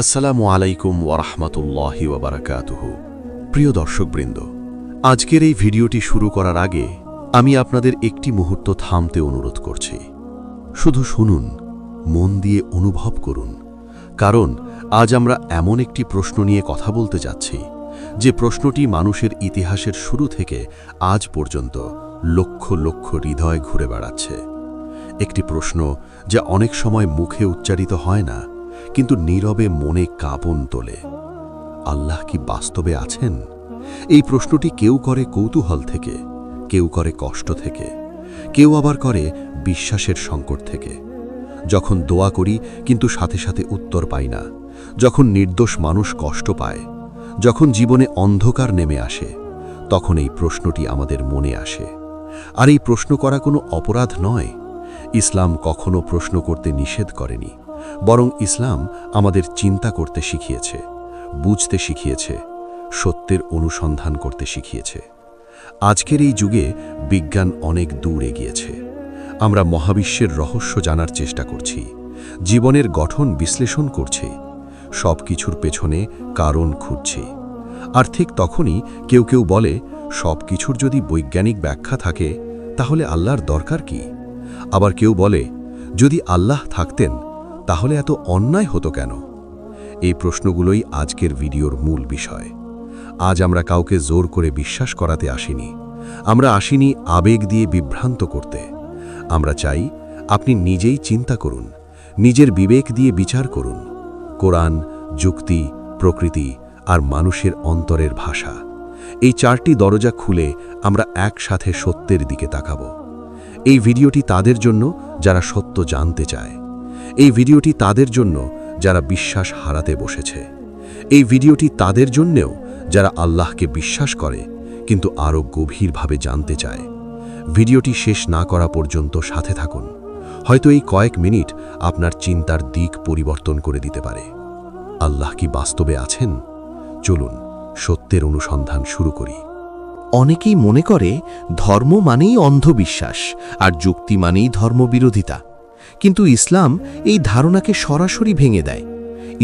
আসসালামু আলাইকুম ওরহমতুল্লাহি ওবরাকাতুহ প্রিয় দর্শকবৃন্দ, আজকের এই ভিডিওটি শুরু করার আগে আমি আপনাদের একটি মুহূর্ত থামতে অনুরোধ করছি। শুধু শুনুন, মন দিয়ে অনুভব করুন, কারণ আজ আমরা এমন একটি প্রশ্ন নিয়ে কথা বলতে যাচ্ছি, যে প্রশ্নটি মানুষের ইতিহাসের শুরু থেকে আজ পর্যন্ত লক্ষ লক্ষ হৃদয় ঘুরে বেড়াচ্ছে। একটি প্রশ্ন যা অনেক সময় মুখে উচ্চারিত হয় না কিন্তু নীরবে মনে কাঁপন তোলে। আল্লাহ কি বাস্তবে আছেন? এই প্রশ্নটি কেউ করে কৌতূহল থেকে, কেউ করে কষ্ট থেকে, কেউ আবার করে বিশ্বাসের সংকট থেকে। যখন দোয়া করি, কিন্তু সাথে সাথে উত্তর পাই না, যখন নির্দোষ মানুষ কষ্ট পায়, যখন জীবনে অন্ধকার নেমে আসে, তখন এই প্রশ্নটি আমাদের মনে আসে। আর এই প্রশ্ন করা কোনো অপরাধ নয়। ইসলাম কখনো প্রশ্ন করতে নিষেধ করেনি। বরং ইসলাম আমাদের চিন্তা করতে শিখিয়েছে, বুঝতে শিখিয়েছে, সত্যের অনুসন্ধান করতে শিখিয়েছে। আজকের এই যুগে বিজ্ঞান অনেক দূর এগিয়েছে। আমরা মহাবিশ্বের রহস্য জানার চেষ্টা করছি, জীবনের গঠন বিশ্লেষণ করছি সব কিছুর পেছনে কারণ খুঁজছি। আর ঠিক তখনই কেউ কেউ বলে সব কিছুর যদি বৈজ্ঞানিক ব্যাখ্যা থাকে, তাহলে আল্লাহর দরকার কি? আবার কেউ বলে, যদি আল্লাহ থাকতেন তাহলে এত অন্যায় হতো কেন? এই প্রশ্নগুলোই আজকের ভিডিওর মূল বিষয়। আজ আমরা কাউকে জোর করে বিশ্বাস করাতে আসিনি। আমরা আসিনি আবেগ দিয়ে বিভ্রান্ত করতে। আমরা চাই আপনি নিজেই চিন্তা করুন, নিজের বিবেক দিয়ে বিচার করুন। কোরআন, যুক্তি, প্রকৃতি আর মানুষের অন্তরের ভাষা। এই চারটি দরজা খুলে আমরা একসাথে সত্যের দিকে তাকাব। এই ভিডিওটি তাদের জন্য যারা সত্য জানতে চায়। এই ভিডিওটি তাদের জন্য যারা বিশ্বাস হারাতে বসেছে। এই ভিডিওটি তাদের জন্যেও যারা আল্লাহকে বিশ্বাস করে, কিন্তু আরও গভীরভাবে জানতে চায়। ভিডিওটি শেষ না করা পর্যন্ত সাথে থাকুন। হয়তো এই কয়েক মিনিট আপনার চিন্তার দিক পরিবর্তন করে দিতে পারে। আল্লাহ কি বাস্তবে আছেন? চলুন, সত্যের অনুসন্ধান শুরু করি। অনেকেই মনে করে ধর্ম মানেই অন্ধবিশ্বাস, আর যুক্তি মানেই ধর্মবিরোধিতা। কিন্তু ইসলাম এই ধারণাকে সরাসরি ভেঙে দেয়।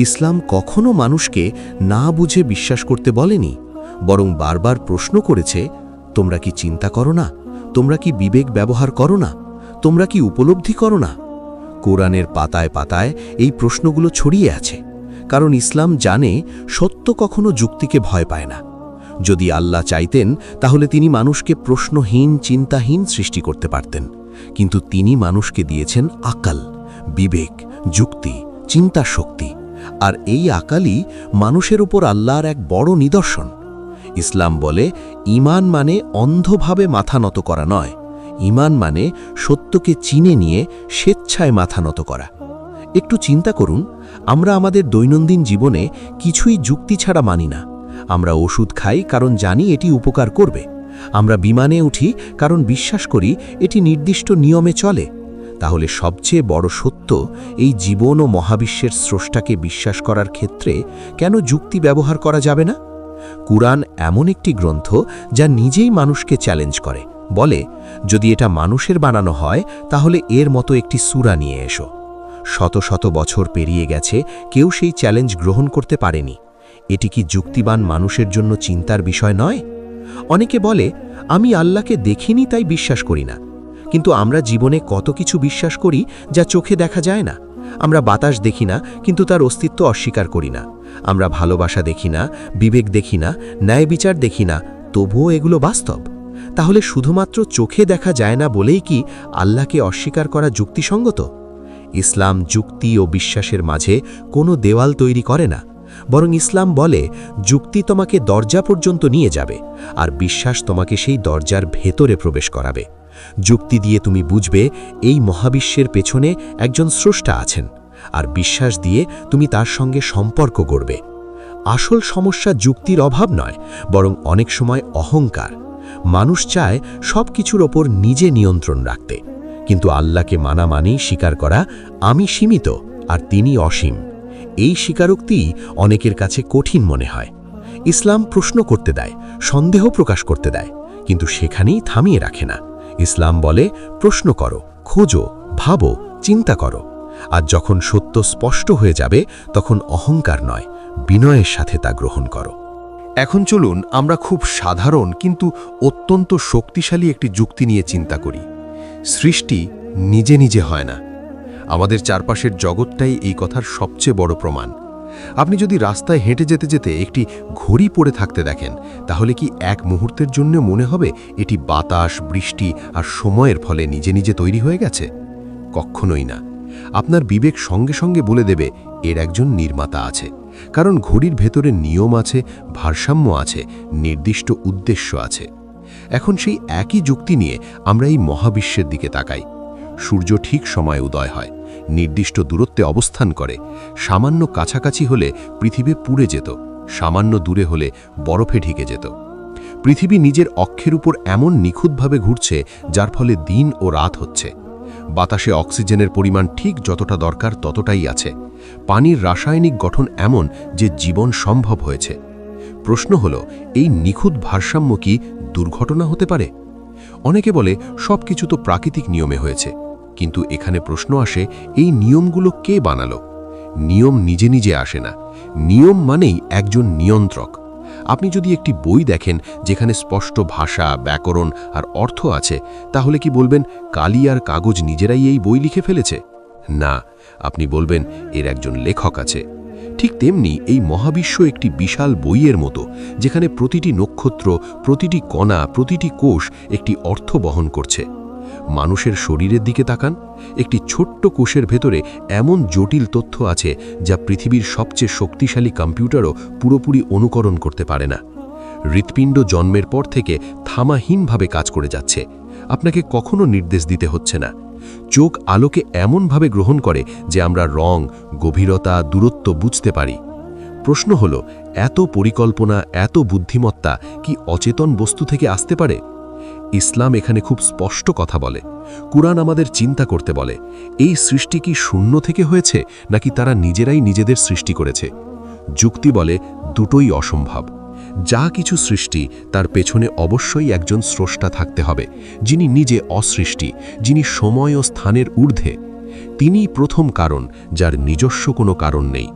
ইসলাম কখনো মানুষকে না বুঝে বিশ্বাস করতে বলেনি, বরং বারবার প্রশ্ন করেছে, তোমরা কি চিন্তা করো না? তোমরা কি বিবেক ব্যবহার করো না? তোমরা কি উপলব্ধি করো না? কোরআনের পাতায় পাতায় এই প্রশ্নগুলো ছড়িয়ে আছে, কারণ ইসলাম জানে সত্য কখনো যুক্তিকে ভয় পায় না। যদি আল্লাহ চাইতেন, তাহলে তিনি মানুষকে প্রশ্নহীন, চিন্তাহীন সৃষ্টি করতে পারতেন। কিন্তু তিনি মানুষকে দিয়েছেন আকাল, বিবেক, যুক্তি, চিন্তা শক্তি। আর এই আকালই মানুষের উপর আল্লাহর এক বড় নিদর্শন। ইসলাম বলে, ইমান মানে অন্ধভাবে মাথা নত করা নয়। ইমান মানে সত্যকে চিনে নিয়ে স্বেচ্ছায় মাথা নত করা। একটু চিন্তা করুন, আমরা আমাদের দৈনন্দিন জীবনে কিছুই যুক্তি ছাড়া মানি না। আমরা ওষুধ খাই কারণ জানি এটি উপকার করবে। আমরা বিমানে উঠি কারণ বিশ্বাস করি এটি নির্দিষ্ট নিয়মে চলে। তাহলে সবচেয়ে বড় সত্য এই জীবন ও মহাবিশ্বের স্রষ্টাকে বিশ্বাস করার ক্ষেত্রে কেন যুক্তি ব্যবহার করা যাবে না? কুরআন এমন একটি গ্রন্থ যা নিজেই মানুষকে চ্যালেঞ্জ করে। বলে, যদি এটা মানুষের বানানো হয়, তাহলে এর মতো একটি সুরা নিয়ে এসো। শত শত বছর পেরিয়ে গেছে, কেউ সেই চ্যালেঞ্জ গ্রহণ করতে পারেনি। এটি কি যুক্তিবান মানুষের জন্য চিন্তার বিষয় নয়? অনেকে বলে, আমি আল্লাহকে দেখিনি তাই বিশ্বাস করি না। কিন্তু আমরা জীবনে কত কিছু বিশ্বাস করি যা চোখে দেখা যায় না। আমরা বাতাস দেখি না, কিন্তু তার অস্তিত্ব অস্বীকার করি না। আমরা ভালোবাসা দেখি না, বিবেক দেখি না, ন্যায় বিচার দেখি না, তবুও এগুলো বাস্তব। তাহলে শুধুমাত্র চোখে দেখা যায় না বলেই কি আল্লাহকে অস্বীকার করা যুক্তিসঙ্গত? ইসলাম যুক্তি ও বিশ্বাসের মাঝে কোনো দেওয়াল তৈরি করে না। বরং ইসলাম বলে, যুক্তি তোমাকে দরজা পর্যন্ত নিয়ে যাবে, আর বিশ্বাস তোমাকে সেই দরজার ভেতরে প্রবেশ করাবে। যুক্তি দিয়ে তুমি বুঝবে, এই মহাবিশ্বের পেছনে একজন স্রষ্টা আছেন, আর বিশ্বাস দিয়ে তুমি তার সঙ্গে সম্পর্ক গড়বে। আসল সমস্যা যুক্তির অভাব নয়, বরং অনেক সময় অহংকার। মানুষ চায় সব কিছুর ওপর নিজে নিয়ন্ত্রণ রাখতে। কিন্তু আল্লাহকে মানা মানেই স্বীকার করা আমি সীমিত, আর তিনি অসীম। এই স্বীকারোক্তিই অনেকের কাছে কঠিন মনে হয়। ইসলাম প্রশ্ন করতে দেয়, সন্দেহ প্রকাশ করতে দেয়, কিন্তু সেখানেই থামিয়ে রাখে না। ইসলাম বলে, প্রশ্ন করো, খোঁজো, ভাবো, চিন্তা করো। আর যখন সত্য স্পষ্ট হয়ে যাবে, তখন অহংকার নয়, বিনয়ের সাথে তা গ্রহণ করো। এখন চলুন আমরা খুব সাধারণ কিন্তু অত্যন্ত শক্তিশালী একটি যুক্তি নিয়ে চিন্তা করি। সৃষ্টি নিজে নিজে হয় না। আমাদের চারপাশের জগৎটাই এই কথার সবচেয়ে বড় প্রমাণ। আপনি যদি রাস্তায় হেঁটে যেতে যেতে একটি ঘড়ি পড়ে থাকতে দেখেন, তাহলে কি এক মুহূর্তের জন্য মনে হবে এটি বাতাস, বৃষ্টি আর সময়ের ফলে নিজে নিজে তৈরি হয়ে গেছে? কখনোই না। আপনার বিবেক সঙ্গে সঙ্গে বলে দেবে, এর একজন নির্মাতা আছে। কারণ ঘড়ির ভেতরে নিয়ম আছে, ভারসাম্য আছে, নির্দিষ্ট উদ্দেশ্য আছে। এখন সেই একই যুক্তি নিয়ে আমরা এই মহাবিশ্বের দিকে তাকাই। সূর্য ঠিক সময়ে উদয় হয়। নির্দিষ্ট দূরত্বে অবস্থান করে। সামান্য কাছাকাছি হলে পৃথিবী পুড়ে যেত। সামান্য দূরে হলে বরফে ঢেকে যেত। পৃথিবী নিজের অক্ষের উপর এমন নিখুঁতভাবে ঘুরছে, যার ফলে দিন ও রাত হচ্ছে। বাতাসে অক্সিজেনের পরিমাণ ঠিক যতটা দরকার ততটাই আছে। পানির রাসায়নিক গঠন এমন যে জীবন সম্ভব হয়েছে। প্রশ্ন হল, এই নিখুঁত ভারসাম্য কি দুর্ঘটনা হতে পারে? অনেকে বলে সব কিছু তো প্রাকৃতিক নিয়মে হয়েছে। কিন্তু এখানে প্রশ্ন আসে, এই নিয়মগুলো কে বানালো? নিয়ম নিজে নিজে আসে না। নিয়ম মানেই একজন নিয়ন্ত্রক। আপনি যদি একটি বই দেখেন যেখানে স্পষ্ট ভাষা, ব্যাকরণ আর অর্থ আছে, তাহলে কি বলবেন, কালি আর কাগজ নিজেরাই এই বই লিখে ফেলেছে? না, আপনি বলবেন, এর একজন লেখক আছে। ঠিক তেমনি এই মহাবিশ্ব একটি বিশাল বইয়ের মতো, যেখানে প্রতিটি নক্ষত্র, প্রতিটি কণা, প্রতিটি কোষ একটি অর্থ বহন করছে। মানুষের শরীরের দিকে তাকান, একটি ছোট্ট কোষের ভেতরে এমন জটিল তথ্য আছে যা পৃথিবীর সবচেয়ে শক্তিশালী কম্পিউটারও পুরোপুরি অনুকরণ করতে পারে না। হৃৎপিণ্ড জন্মের পর থেকে থামাহীনভাবে কাজ করে যাচ্ছে। আপনাকে কখনো নির্দেশ দিতে হচ্ছে না। চোখ আলোকে এমনভাবে গ্রহণ করে যে আমরা রং, গভীরতা, দূরত্ব বুঝতে পারি। প্রশ্ন হল, এত পরিকল্পনা, এত বুদ্ধিমত্তা কি অচেতন বস্তু থেকে আসতে পারে? ইসলাম এখানে খুব স্পষ্ট কথা বলে। কুরআন আমাদের চিন্তা করতে বলে, এই সৃষ্টি কি শূন্য থেকে হয়েছে, নাকি তারা নিজেরাই নিজেদের সৃষ্টি করেছে? যুক্তি বলে, দুটোই অসম্ভব। যা কিছু সৃষ্টি, তার পেছনে অবশ্যই একজন স্রষ্টা থাকতে হবে, যিনি নিজে অসৃষ্টি, যিনি সময় ও স্থানের ঊর্ধ্বে। তিনিই প্রথম কারণ, যার নিজস্ব কোনো কারণ নেই।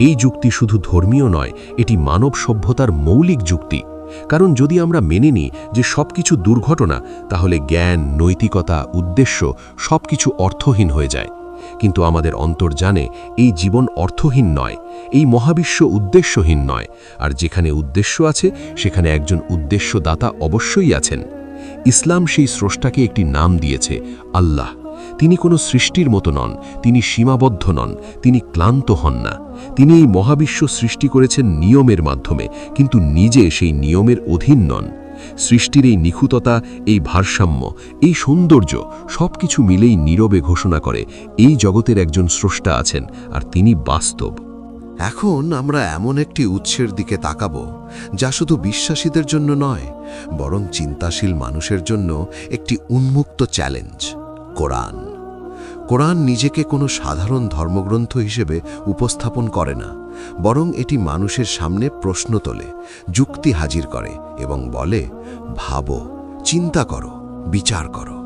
এই যুক্তি শুধু ধর্মীয় নয়, এটি মানব সভ্যতার মৌলিক যুক্তি। কারণ যদি আমরা মেনে নিই যে সব কিছু দুর্ঘটনা, তাহলে জ্ঞান, নৈতিকতা, উদ্দেশ্য সব কিছু অর্থহীন হয়ে যায়। কিন্তু আমাদের অন্তর জানে এই জীবন অর্থহীন নয়, এই মহাবিশ্ব উদ্দেশ্যহীন নয়, আর যেখানে উদ্দেশ্য আছে, সেখানে একজন উদ্দেশ্যদাতা অবশ্যই আছেন। ইসলাম সেই স্রষ্টাকে একটি নাম দিয়েছে, আল্লাহ। তিনি কোনো সৃষ্টির মতো নন, তিনি সীমাবদ্ধ নন, তিনি ক্লান্ত হন না। তিনি এই মহাবিশ্ব সৃষ্টি করেছেন নিয়মের মাধ্যমে, কিন্তু নিজে সেই নিয়মের অধীন নন। সৃষ্টির এই নিখুততা, এই ভারসাম্য, এই সৌন্দর্য সব কিছু মিলেই নীরবে ঘোষণা করে, এই জগতের একজন স্রষ্টা আছেন, আর তিনি বাস্তব। এখন আমরা এমন একটি উৎসের দিকে তাকাব, যা শুধু বিশ্বাসীদের জন্য নয়, বরং চিন্তাশীল মানুষের জন্য একটি উন্মুক্ত চ্যালেঞ্জ। কোরআন। কোরআন নিজেকে কোনো সাধারণ ধর্মগ্রন্থ হিসেবে উপস্থাপন করে না, বরং এটি মানুষের সামনে প্রশ্ন তোলে, যুক্তি হাজির করে এবং বলে, ভাবো, চিন্তা করো, বিচার করো।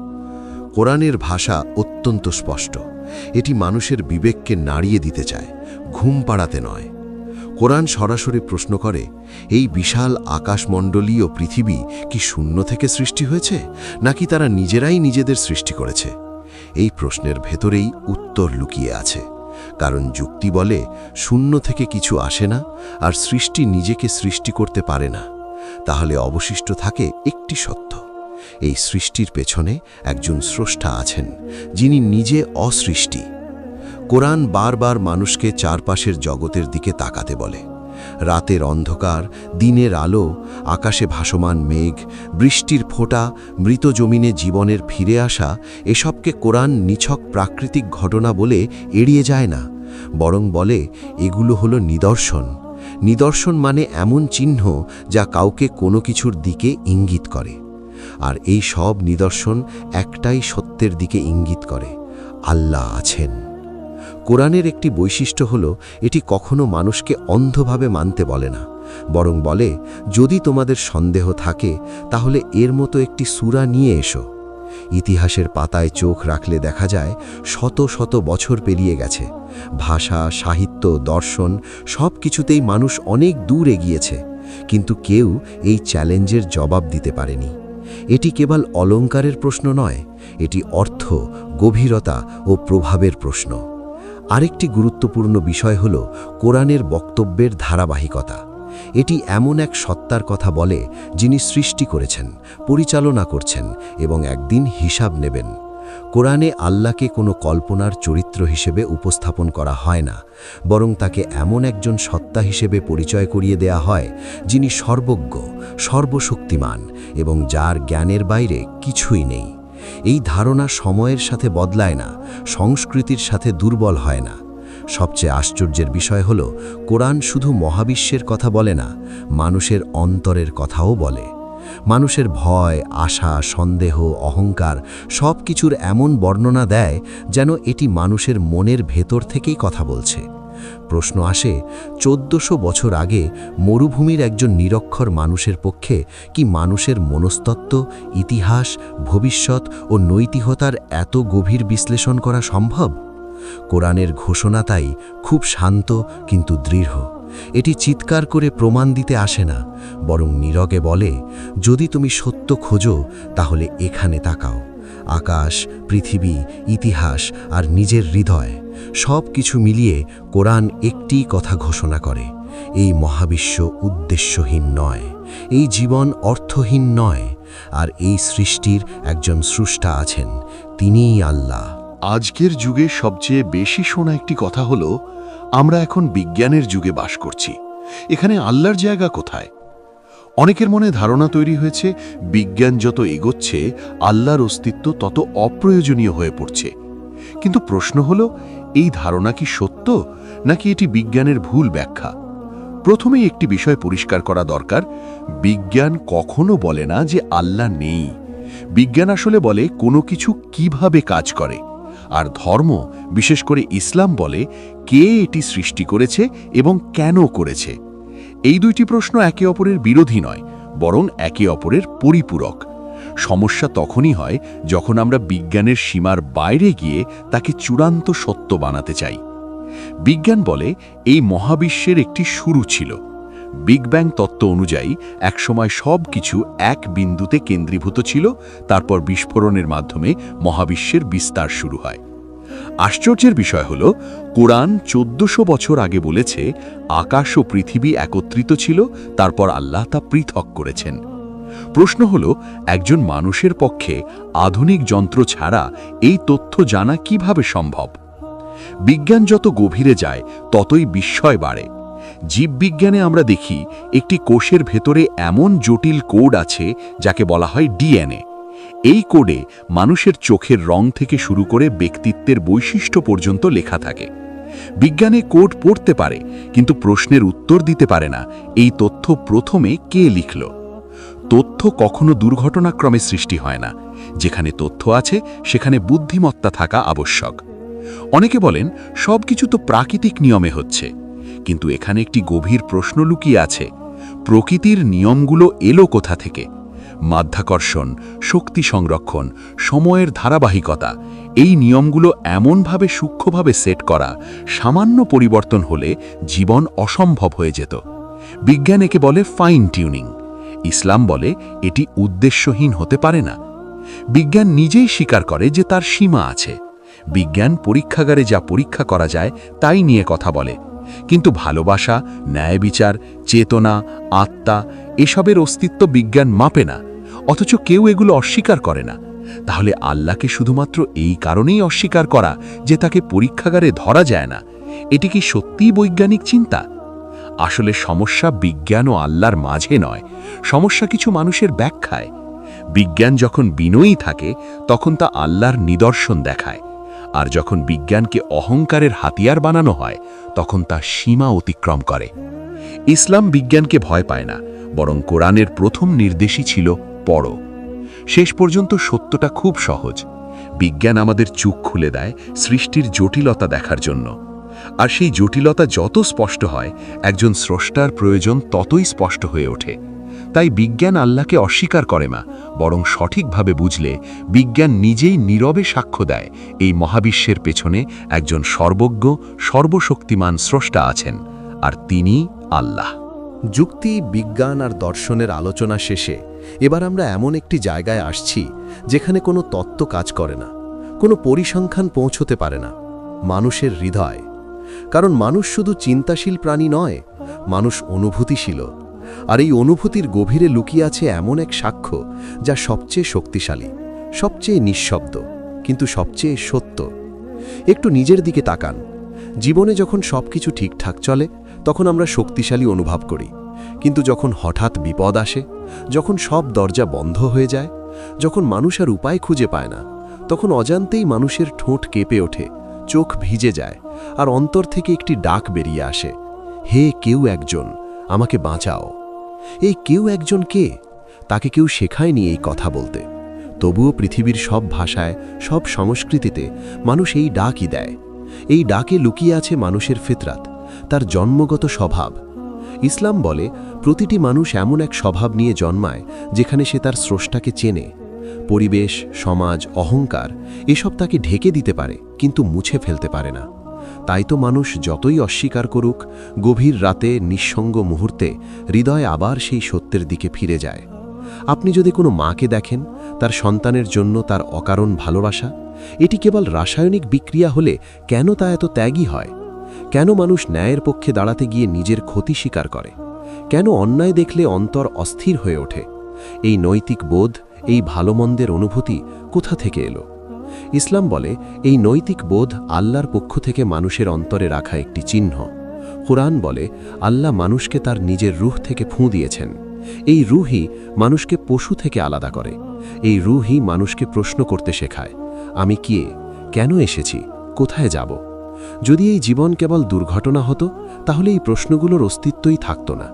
কোরআনের ভাষা অত্যন্ত স্পষ্ট। এটি মানুষের বিবেককে নাড়িয়ে দিতে চায়, ঘুম পাড়াতে নয়। কোরআন সরাসরি প্রশ্ন করে, এই বিশাল আকাশমণ্ডলী ও পৃথিবী কি শূন্য থেকে সৃষ্টি হয়েছে, নাকি তারা নিজেরাই নিজেদের সৃষ্টি করেছে? এই প্রশ্নের ভেতরেই উত্তর লুকিয়ে আছে। কারণ যুক্তি বলে, শূন্য থেকে কিছু আসে না, আর সৃষ্টি নিজেকে সৃষ্টি করতে পারে না। তাহলে অবশিষ্ট থাকে একটি সত্য। এই সৃষ্টির পেছনে একজন স্রষ্টা আছেন, যিনি নিজে অসৃষ্টি। কোরআন বারবার মানুষকে চারপাশের জগতের দিকে তাকাতে বলে। রাতের অন্ধকার, দিনের আলো, আকাশে ভাসমান মেঘ, বৃষ্টির ফোঁটা, মৃত জমিনে জীবনের ফিরে আসা, এসবকে কোরআন নিছক প্রাকৃতিক ঘটনা বলে এড়িয়ে যায় না। বরং বলে, এগুলো হলো নিদর্শন। নিদর্শন মানে এমন চিহ্ন যা কাউকে কোনো কিছুর দিকে ইঙ্গিত করে। আর এই সব নিদর্শন একটাই সত্যের দিকে ইঙ্গিত করে। আল্লাহ আছেন। কোরআনের একটি বৈশিষ্ট্য হল, এটি কখনো মানুষকে অন্ধভাবে মানতে বলে না, বরং বলে, যদি তোমাদের সন্দেহ থাকে, তাহলে এর মতো একটি সূরা নিয়ে এসো। ইতিহাসের পাতায় চোখ রাখলে দেখা যায়, শত শত বছর পেরিয়ে গেছে। ভাষা, সাহিত্য, দর্শন সব কিছুতেই মানুষ অনেক দূর এগিয়েছে, কিন্তু কেউ এই চ্যালেঞ্জের জবাব দিতে পারেনি। এটি কেবল অলঙ্কারের প্রশ্ন নয়, এটি অর্থ, গভীরতা ও প্রভাবের প্রশ্ন। আরেকটি গুরুত্বপূর্ণ বিষয় হল কোরআনের বক্তব্যের ধারাবাহিকতা। এটি এমন এক সত্তার কথা বলে যিনি সৃষ্টি করেছেন, পরিচালনা করছেন এবং একদিন হিসাব নেবেন। কোরআনে আল্লাহকে কোনো কল্পনার চরিত্র হিসেবে উপস্থাপন করা হয় না, বরং তাকে এমন একজন সত্তা হিসেবে পরিচয় করিয়ে দেয়া হয় যিনি সর্বজ্ঞ, সর্বশক্তিমান এবং যার জ্ঞানের বাইরে কিছুই নেই। এই ধারণা সময়ের সাথে বদলায় না, সংস্কৃতির সাথে দুর্বল হয় না। সবচেয়ে আশ্চর্যের বিষয় হল, কোরআন শুধু মহাবিশ্বের কথা বলে না, মানুষের অন্তরের কথাও বলে। মানুষের ভয়, আশা, সন্দেহ, অহংকার সব কিছুর এমন বর্ণনা দেয় যেন এটি মানুষের মনের ভেতর থেকেই কথা বলছে। প্রশ্ন আসে, চোদ্দশো বছর আগে মরুভূমির একজন নিরক্ষর মানুষের পক্ষে কি মানুষের মনস্তত্ত্ব, ইতিহাস, ভবিষ্যৎ ও নৈতিকতার এত গভীর বিশ্লেষণ করা সম্ভব? কোরআনের ঘোষণা তাই খুব শান্ত কিন্তু দৃঢ়। এটি চিৎকার করে প্রমাণ দিতে আসে না, বরং নীরগে বলে, যদি তুমি সত্য খোঁজো, তাহলে এখানে তাকাও। আকাশ, পৃথিবী, ইতিহাস আর নিজের হৃদয় সব কিছু মিলিয়ে কোরআন একটি কথা ঘোষণা করে। এই মহাবিশ্ব উদ্দেশ্যহীন নয়, এই জীবন অর্থহীন নয় আর এই সৃষ্টির একজন স্রষ্টা আছেন, তিনিই আল্লাহ। আজকের যুগে সবচেয়ে বেশি শোনা একটি কথা হলো, আমরা এখন বিজ্ঞানের যুগে বাস করছি। এখানে আল্লাহর জায়গা কোথায়? অনেকের মনে ধারণা তৈরি হয়েছে, বিজ্ঞান যত এগোচ্ছে, আল্লাহর অস্তিত্ব তত অপ্রয়োজনীয় হয়ে পড়ছে। কিন্তু প্রশ্ন হল, এই ধারণা কি সত্য, নাকি এটি বিজ্ঞানের ভুল ব্যাখ্যা? প্রথমেই একটি বিষয় পরিষ্কার করা দরকার, বিজ্ঞান কখনো বলে না যে আল্লাহ নেই। বিজ্ঞান আসলে বলে কোনো কিছু কীভাবে কাজ করে। আর ধর্ম, বিশেষ করে ইসলাম বলে কে এটি সৃষ্টি করেছে এবং কেন করেছে। এই দুইটি প্রশ্ন একে অপরের বিরোধী নয়, বরং একে অপরের পরিপূরক। সমস্যা তখনই হয় যখন আমরা বিজ্ঞানের সীমার বাইরে গিয়ে তাকে চূড়ান্ত সত্য বানাতে চাই। বিজ্ঞান বলে এই মহাবিশ্বের একটি শুরু ছিল। বিগ ব্যাং তত্ত্ব অনুযায়ী একসময় সব কিছু এক বিন্দুতে কেন্দ্রীভূত ছিল, তারপর বিস্ফোরণের মাধ্যমে মহাবিশ্বের বিস্তার শুরু হয়। আশ্চর্যের বিষয় হল, কোরআন চোদ্দশো বছর আগে বলেছে, আকাশ ও পৃথিবী একত্রিত ছিল, তারপর আল্লাহ তা পৃথক করেছেন। প্রশ্ন হল, একজন মানুষের পক্ষে আধুনিক যন্ত্র ছাড়া এই তথ্য জানা কীভাবে সম্ভব? বিজ্ঞান যত গভীরে যায়, ততই বিস্ময় বাড়ে। জীববিজ্ঞানে আমরা দেখি, একটি কোষের ভেতরে এমন জটিল কোড আছে, যাকে বলা হয় ডিএনএ। এই কোডে মানুষের চোখের রং থেকে শুরু করে ব্যক্তিত্বের বৈশিষ্ট্য পর্যন্ত লেখা থাকে। বিজ্ঞানে কোড পড়তে পারে, কিন্তু প্রশ্নের উত্তর দিতে পারে না। এই তথ্য প্রথমে কে লিখল? তথ্য কখনো দুর্ঘটনাক্রমে সৃষ্টি হয় না। যেখানে তথ্য আছে, সেখানে বুদ্ধিমত্তা থাকা আবশ্যক। অনেকে বলেন সব কিছু তো প্রাকৃতিক নিয়মে হচ্ছে। কিন্তু এখানে একটি গভীর প্রশ্ন লুকিয়ে আছে। প্রকৃতির নিয়মগুলো এলো কোথা থেকে? মাধ্যাকর্ষণ, শক্তি সংরক্ষণ, সময়ের ধারাবাহিকতা, এই নিয়মগুলো এমনভাবে সূক্ষ্মভাবে সেট করা সামান্য পরিবর্তন হলে জীবন অসম্ভব হয়ে যেত। বিজ্ঞান একে বলে ফাইন টিউনিং ইসলাম বলে এটি উদ্দেশ্যহীন হতে পারে না। বিজ্ঞান নিজেই স্বীকার করে যে তার সীমা আছে। বিজ্ঞান পরীক্ষাগারে যা পরীক্ষা করা যায় তাই নিয়ে কথা বলে। কিন্তু ভালোবাসা ন্যায় বিচার চেতনা, আত্মা, এসবের অস্তিত্ব বিজ্ঞান মাপে না। অথচ কেউ এগুলো অস্বীকার করে না। তাহলে আল্লাহকে শুধুমাত্র এই কারণেই অস্বীকার করা যে তাকে পরীক্ষাগারে ধরা যায় না, এটি কি সত্যিই বৈজ্ঞানিক চিন্তা? আসলে সমস্যা বিজ্ঞান ও আল্লাহর মাঝে নয়, সমস্যা কিছু মানুষের ব্যাখ্যায়। বিজ্ঞান যখন বিনয়ী থাকে, তখন তা আল্লাহর নিদর্শন দেখায়, আর যখন বিজ্ঞানকে অহংকারের হাতিয়ার বানানো হয়, তখন তা সীমা অতিক্রম করে। ইসলাম বিজ্ঞানকে ভয় পায় না, বরং কোরআনের প্রথম নির্দেশই ছিল পড়ো শেষ পর্যন্ত সত্যটা খুব সহজ। বিজ্ঞান আমাদের চোখ খুলে দেয় সৃষ্টির জটিলতা দেখার জন্য। আর সেই জটিলতা যত স্পষ্ট হয়, একজন স্রষ্টার প্রয়োজন ততই স্পষ্ট হয়ে ওঠে। তাই বিজ্ঞান আল্লাহকে অস্বীকার করে না, বরং সঠিকভাবে বুঝলে বিজ্ঞান নিজেই নীরবে সাক্ষ্য দেয় এই মহাবিশ্বের পেছনে একজন সর্বজ্ঞ, সর্বশক্তিমান স্রষ্টা আছেন, আর তিনি আল্লাহ। যুক্তি, বিজ্ঞান আর দর্শনের আলোচনা শেষে এবার আমরা এমন একটি জায়গায় আসছি যেখানে কোনো তত্ত্ব কাজ করে না, কোনো পরিসংখ্যান পৌঁছতে পারে না, মানুষের হৃদয়। কারণ মানুষ শুধু চিন্তাশীল প্রাণী নয়, মানুষ অনুভূতিশীল আর এই অনুভূতির গভীরে লুকিয়ে আছে এমন এক সাক্ষ্য যা সবচেয়ে শক্তিশালী, সবচেয়ে নিঃশব্দ, কিন্তু সবচেয়ে সত্য। একটু নিজের দিকে তাকান। জীবনে যখন সবকিছু ঠিকঠাক চলে তখন আমরা শক্তিশালী অনুভব করি। কিন্তু যখন হঠাৎ বিপদ আসে, যখন সব দরজা বন্ধ হয়ে যায়, যখন মানুষ আর উপায় খুঁজে পায় না, তখন অজান্তেই মানুষের ঠোঁট কেঁপে ওঠে, চোখ ভিজে যায়, আর অন্তর থেকে একটি ডাক বেরিয়ে আসে, হে কেউ একজন, আমাকে বাঁচাও। এই কেউ একজন কে? তাকে কেউ শেখায়নি এই কথা বলতে। তবুও পৃথিবীর সব ভাষায়, সব সংস্কৃতিতে মানুষ এই ডাকই দেয়। এই ডাকে লুকিয়ে আছে মানুষের ফিতরাত। তার জন্মগত স্বভাব। ইসলাম বলে, প্রতিটি মানুষ এমন এক স্বভাব নিয়ে জন্মায়, যেখানে সে তার স্রষ্টাকে চেনে। পরিবেশ, সমাজ, অহংকার, এসব তাকে ঢেকে দিতে পারে, কিন্তু মুছে ফেলতে পারে না। তাই তো মানুষ যতই অস্বীকার করুক, গভীর রাতে, নিঃসঙ্গ মুহূর্তে, হৃদয় আবার সেই সত্যের দিকে ফিরে যায়। আপনি যদি কোনো মাকে দেখেন, তার সন্তানের জন্য তার অকারণ ভালোবাসা, এটি কেবল রাসায়নিক বিক্রিয়া হলে কেন তা এত ত্যাগী হয়? কেন মানুষ ন্যায়ের পক্ষে দাঁড়াতে গিয়ে নিজের ক্ষতি স্বীকার করে? কেন অন্যায় দেখলে অন্তর অস্থির হয়ে ওঠে? এই নৈতিক বোধ, এই ভালো মন্দের অনুভূতি কোথা থেকে এলো? ইসলাম বলে, এই নৈতিক বোধ আল্লাহর পক্ষ থেকে মানুষের অন্তরে রাখা একটি চিহ্ন। কোরআন বলে, আল্লাহ মানুষকে তার নিজের রুহ থেকে ফুঁ দিয়েছেন। এই রুহই মানুষকে পশু থেকে আলাদা করে। এই রুহই মানুষকে প্রশ্ন করতে শেখায়, আমি কে, কেন এসেছি, কোথায় যাব? যদি এই জীবন কেবল দুর্ঘটনা হতো, তাহলে এই প্রশ্নগুলোর অস্তিত্বই থাকতো না।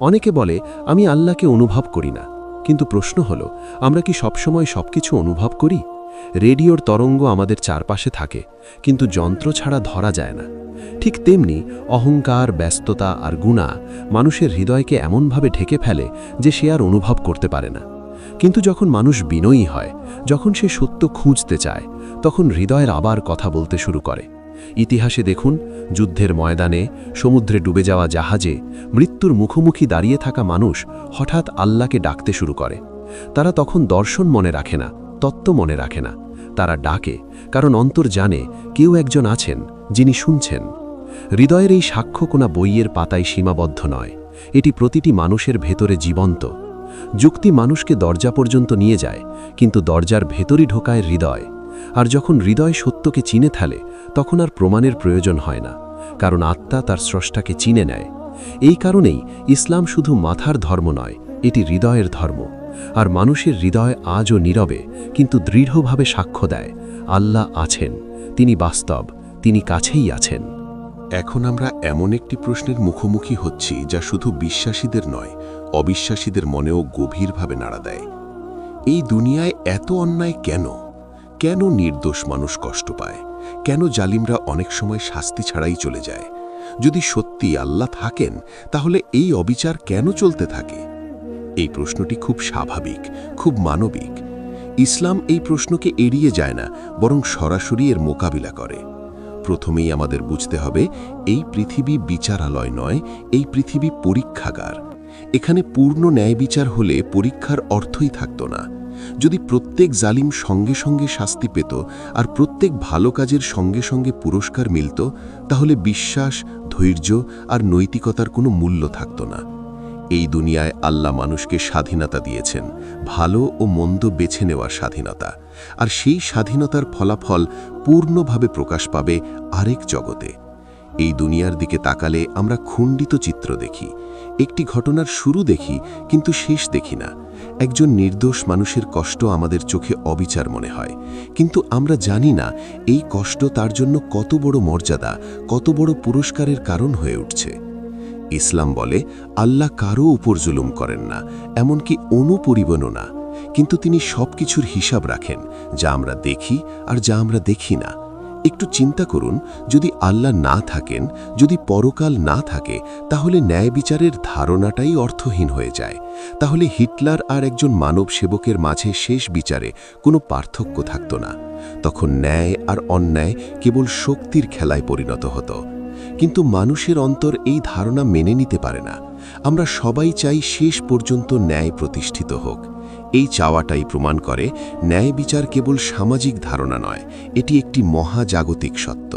অনেকে বলে, আমি আল্লাহকে অনুভব করি না। কিন্তু প্রশ্ন হলো, আমরা কি সবসময় সবকিছু অনুভব করি? রেডিওর তরঙ্গ আমাদের চারপাশে থাকে, কিন্তু যন্ত্র ছাড়া ধরা যায় না। ঠিক তেমনি অহংকার, ব্যস্ততা আর গুণা মানুষের হৃদয়কে এমনভাবে ঢেকে ফেলে যে সে আর অনুভব করতে পারে না। কিন্তু যখন মানুষ বিনয়ী হয়, যখন সে সত্য খুঁজতে চায়, তখন হৃদয়ের আবার কথা বলতে শুরু করে। ইতিহাসে দেখুন, যুদ্ধের ময়দানে সমুদ্রে ডুবে যাওয়া জাহাজে মৃত্যুর মুখোমুখি দাঁড়িয়ে থাকা মানুষ হঠাৎ আল্লাহকে ডাকতে শুরু করে। তারা তখন দর্শন মনে রাখে না, তত্ত্ব মনে রাখে না। তারা ডাকে, কারণ অন্তর জানে কেউ একজন আছেন যিনি শুনছেন। হৃদয়ের এই সাক্ষ্য কোনা বইয়ের পাতায় সীমাবদ্ধ নয়, এটি প্রতিটি মানুষের ভেতরে জীবন্ত। যুক্তি মানুষকে দরজা পর্যন্ত নিয়ে যায়, কিন্তু দরজার ভেতরই ঢোকায় হৃদয়। আর যখন হৃদয় সত্যকে চিনে ফেলে তখন আর প্রমাণের প্রয়োজন হয় না, কারণ আত্মা তার স্রষ্টাকে চিনে নেয়। এই কারণেই ইসলাম শুধু মাথার ধর্ম নয়, এটি হৃদয়ের ধর্ম। আর মানুষের হৃদয় আজও নীরবে, কিন্তু দৃঢ়ভাবে সাক্ষ্য দেয়, আল্লাহ আছেন, তিনি বাস্তব, তিনি কাছেই আছেন। এখন আমরা এমন একটি প্রশ্নের মুখোমুখি হচ্ছি যা শুধু বিশ্বাসীদের নয়, অবিশ্বাসীদের মনেও গভীরভাবে নাড়া দেয়। এই দুনিয়ায় এত অন্যায় কেন? কেন নির্দোষ মানুষ কষ্ট পায়? কেন জালিমরা অনেক সময় শাস্তি ছাড়াই চলে যায়? যদি সত্যি আল্লাহ থাকেন, তাহলে এই অবিচার কেন চলতে থাকে? এই প্রশ্নটি খুব স্বাভাবিক, খুব মানবিক। ইসলাম এই প্রশ্নকে এড়িয়ে যায় না, বরং সরাসরি এর মোকাবিলা করে। প্রথমেই আমাদের বুঝতে হবে, এই পৃথিবী বিচারালয় নয়, এই পৃথিবী পরীক্ষাগার। এখানে পূর্ণ ন্যায় বিচার হলে পরীক্ষার অর্থই থাকত না। যদি প্রত্যেক জালিম সঙ্গে সঙ্গে শাস্তি পেত আর প্রত্যেক ভালো কাজের সঙ্গে সঙ্গে পুরস্কার মিলত, তাহলে বিশ্বাস, ধৈর্য আর নৈতিকতার কোনো মূল্য থাকত না। এই দুনিয়ায় আল্লাহ মানুষকে স্বাধীনতা দিয়েছেন, ভালো ও মন্দ বেছে নেওয়ার স্বাধীনতা। আর সেই স্বাধীনতার ফলাফল পূর্ণভাবে প্রকাশ পাবে আরেক জগতে। এই দুনিয়ার দিকে তাকালে আমরা খণ্ডিত চিত্র দেখি। একটি ঘটনার শুরু দেখি, কিন্তু শেষ দেখি না। একজন নির্দোষ মানুষের কষ্ট আমাদের চোখে অবিচার মনে হয়। কিন্তু আমরা জানি না, এই কষ্ট তার জন্য কত বড় মর্যাদা, কত বড় পুরস্কারের কারণ হয়ে উঠছে। ইসলাম বলে, আল্লাহ কারও উপর জুলুম করেন না, এমনকি অনুপরিবনও না। কিন্তু তিনি সব কিছুর হিসাব রাখেন, যা আমরা দেখি আর যা আমরা দেখি না। একটু চিন্তা করুন, যদি আল্লাহ না থাকেন, যদি পরকাল না থাকে, তাহলে ন্যায় বিচারের ধারণাটাই অর্থহীন হয়ে যায়। তাহলে হিটলার আর একজন মানব সেবকের মাঝে শেষ বিচারে কোনো পার্থক্য থাকত না। তখন ন্যায় আর অন্যায় কেবল শক্তির খেলায় পরিণত হতো। কিন্তু মানুষের অন্তর এই ধারণা মেনে নিতে পারে না। আমরা সবাই চাই শেষ পর্যন্ত ন্যায় প্রতিষ্ঠিত হোক। এই চাওয়াটাই প্রমাণ করে, ন্যায় বিচার কেবল সামাজিক ধারণা নয়, এটি একটি মহাজাগতিক সত্য।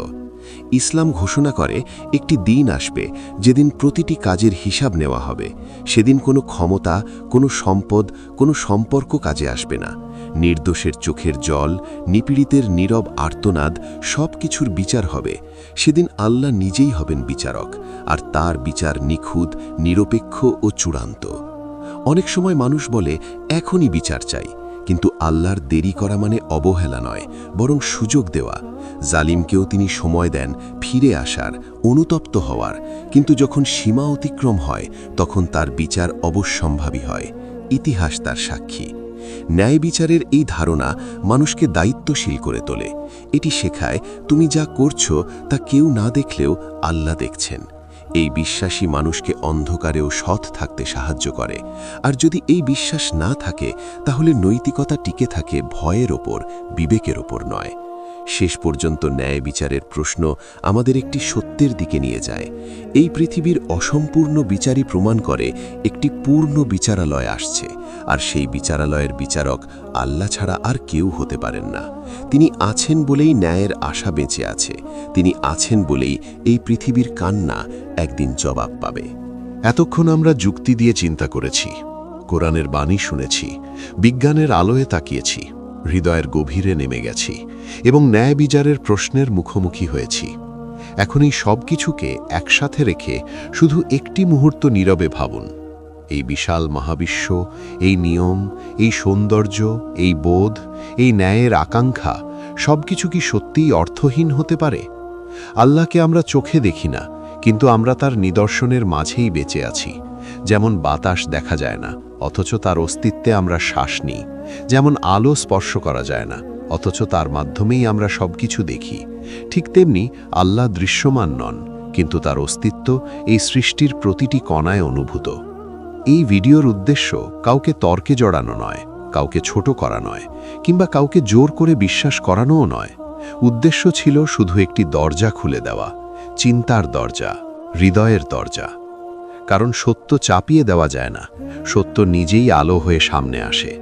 ইসলাম ঘোষণা করে, একটি দিন আসবে, যেদিন প্রতিটি কাজের হিসাব নেওয়া হবে। সেদিন কোনো ক্ষমতা, কোনো সম্পদ, কোনো সম্পর্ক কাজে আসবে না। নির্দোষের চোখের জল, নিপীড়িতের নীরব আর্তনাদ সব কিছুর বিচার হবে। সেদিন আল্লাহ নিজেই হবেন বিচারক, আর তার বিচার নিখুঁত, নিরপেক্ষ ও চূড়ান্ত। অনেক সময় মানুষ বলে, এখনই বিচার চাই। কিন্তু আল্লাহর দেরি করা মানে অবহেলা নয়, বরং সুযোগ দেওয়া। জালিমকেও তিনি সময় দেন ফিরে আসার, অনুতপ্ত হওয়ার। কিন্তু যখন সীমা অতিক্রম হয়, তখন তার বিচার অবশ্যম্ভাবী হয়। ইতিহাস তার সাক্ষী। ন্যায় বিচারের এই ধারণা মানুষকে দায়িত্বশীল করে তোলে। এটি শেখায়, তুমি যা করছ, তা কেউ না দেখলেও আল্লাহ দেখছেন। এই বিশ্বাসী মানুষকে অন্ধকারেও সৎ থাকতে সাহায্য করে। আর যদি এই বিশ্বাস না থাকে, তাহলে নৈতিকতা টিকে থাকে ভয়ের ওপর, বিবেকের ওপর নয়। শেষ পর্যন্ত ন্যায় বিচারের প্রশ্ন আমাদের একটি সত্যের দিকে নিয়ে যায়। এই পৃথিবীর অসম্পূর্ণ বিচারই প্রমাণ করে একটি পূর্ণ বিচারালয় আসছে, আর সেই বিচারালয়ের বিচারক আল্লাহ ছাড়া আর কেউ হতে পারেন না। তিনি আছেন বলেই ন্যায়ের আশা বেঁচে আছে, তিনি আছেন বলেই এই পৃথিবীর কান্না একদিন জবাব পাবে। এতক্ষণ আমরা যুক্তি দিয়ে চিন্তা করেছি, কোরআনের বাণী শুনেছি, বিজ্ঞানের আলোয় তাকিয়েছি। হৃদয়ের গভীরে নেমে গেছি এবং ন্যায় বিচারের প্রশ্নের মুখোমুখি হয়েছি। এখন এই সব কিছুকে একসাথে রেখে শুধু একটি মুহূর্ত নীরবে ভাবুন। এই বিশাল মহাবিশ্ব, এই নিয়ম, এই সৌন্দর্য, এই বোধ, এই ন্যায়ের আকাঙ্ক্ষা সব কিছু কি সত্যিই অর্থহীন হতে পারে? আল্লাহকে আমরা চোখে দেখি না, কিন্তু আমরা তার নিদর্শনের মাঝেই বেঁচে আছি, যেমন বাতাস দেখা যায় না। অথচ তার অস্তিত্বে আমরা শ্বাস নিই। যেমন আলো স্পর্শ করা যায় না, অথচ তার মাধ্যমেই আমরা সব কিছু দেখি। ঠিক তেমনি আল্লাহ দৃশ্যমান নন, কিন্তু তার অস্তিত্ব এই সৃষ্টির প্রতিটি কণায় অনুভূত। এই ভিডিওর উদ্দেশ্য কাউকে তর্কে জড়ানো নয়, কাউকে ছোট করা নয়, কিংবা কাউকে জোর করে বিশ্বাস করানোও নয়। উদ্দেশ্য ছিল শুধু একটি দরজা খুলে দেওয়া, চিন্তার দরজা, হৃদয়ের দরজা। কারণ সত্য চাপিয়ে দেওয়া যায় না। সত্য নিজেই আলো হয়ে সামনে আসে।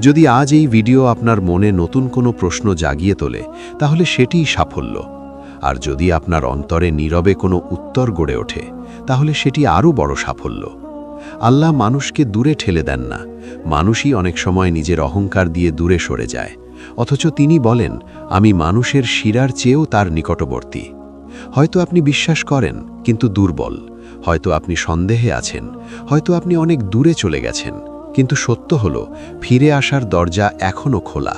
যদি আজ এই ভিডিও আপনার মনে নতুন কোনো প্রশ্ন জাগিয়ে তোলে, তাহলে সেটিই সাফল্য। আর যদি আপনার অন্তরে নীরবে কোনো উত্তর গড়ে ওঠে, তাহলে সেটি আরও বড় সাফল্য। আল্লাহ মানুষকে দূরে ঠেলে দেন না। মানুষই অনেক সময় নিজের অহংকার দিয়ে দূরে সরে যায়। অথচ তিনি বলেন, আমি মানুষের শিরার চেয়েও তার নিকটবর্তী। হয়তো আপনি বিশ্বাস করেন, কিন্তু দুর্বল। হয়তো আপনি সন্দেহে আছেন, হয়তো আপনি অনেক দূরে চলে গেছেন, কিন্তু সত্য হল, ফিরে আসার দরজা এখনও খোলা।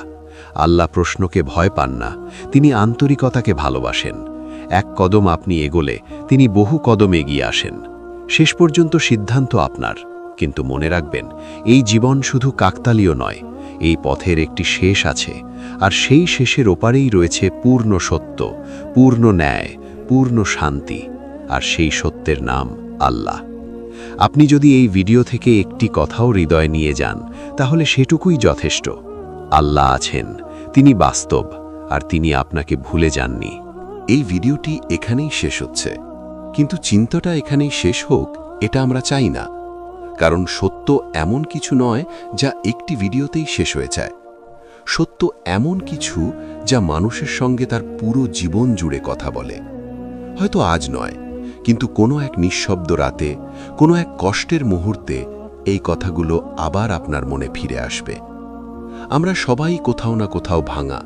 আল্লাহ প্রশ্নকে ভয় পান না, তিনি আন্তরিকতাকে ভালোবাসেন। এক কদম আপনি এগোলে, তিনি বহু কদম এগিয়ে আসেন। শেষ পর্যন্ত সিদ্ধান্ত আপনার, কিন্তু মনে রাখবেন, এই জীবন শুধু কাকতালীয় নয়, এই পথের একটি শেষ আছে, আর সেই শেষের ওপারেই রয়েছে পূর্ণ সত্য, পূর্ণ ন্যায়, পূর্ণ শান্তি। আর সেই সত্যের নাম আল্লাহ। আপনি যদি এই ভিডিও থেকে একটি কথাও হৃদয় নিয়ে যান, তাহলে সেটুকুই যথেষ্ট। আল্লাহ আছেন, তিনি বাস্তব, আর তিনি আপনাকে ভুলে যাননি। এই ভিডিওটি এখানেই শেষ হচ্ছে। কিন্তু চিন্তাটা এখানেই শেষ হোক, এটা আমরা চাই না। কারণ সত্য এমন কিছু নয় যা একটি ভিডিওতেই শেষ হয়ে যায়। সত্য এমন কিছু যা মানুষের সঙ্গে তার পুরো জীবন জুড়ে কথা বলে। হয়তো আজ নয় কিন্তু কোনো এক নিঃশব্দ রাতে, কোনো এক কষ্টের মুহূর্তে এই কথাগুলো আবার আপনার মনে ফিরে আসবে। আমরা সবাই কোথাও না কোথাও ভাঙা,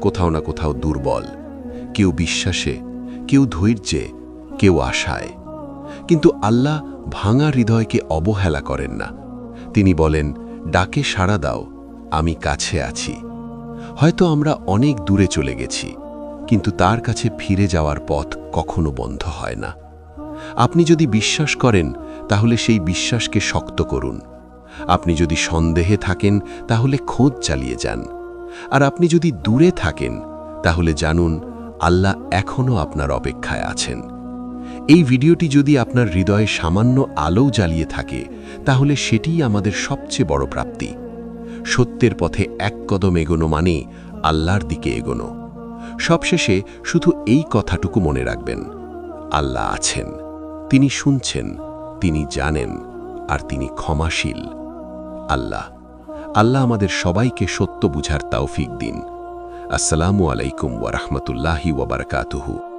কোথাও না কোথাও দুর্বল, কেউ বিশ্বাসে, কেউ ধৈর্যে, কেউ আশায়। কিন্তু আল্লাহ ভাঙা হৃদয়কে অবহেলা করেন না। তিনি বলেন, ডাকে সাড়া দাও, আমি কাছে আছি। হয়তো আমরা অনেক দূরে চলে গেছি, কিন্তু তার কাছে ফিরে যাওয়ার পথ কখনো বন্ধ হয় না। আপনি যদি বিশ্বাস করেন, তাহলে সেই বিশ্বাসকে শক্ত করুন। আপনি যদি সন্দেহে থাকেন, তাহলে খোঁজ চালিয়ে যান। আর আপনি যদি দূরে থাকেন, তাহলে জানুন, আল্লাহ এখনও আপনার অপেক্ষায় আছেন। এই ভিডিওটি যদি আপনার হৃদয়ে সামান্য আলো জ্বালিয়ে থাকে, তাহলে সেটিই আমাদের সবচেয়ে বড় প্রাপ্তি। সত্যের পথে এক কদম এগোনো মানে আল্লাহর দিকে এগোনো। সবশেষে শুধু এই কথাটুকু মনে রাখবেন, আল্লাহ আছেন। তিনি শুনছেন, তিনি জানেন, আর তিনি ক্ষমাশীল। আল্লাহ আল্লাহ আমাদের সবাইকে সত্য বুঝার তাওফিক দিন। আসসালামু আলাইকুম ওয়া রাহমাতুল্লাহি ওয়া বারাকাতুহু।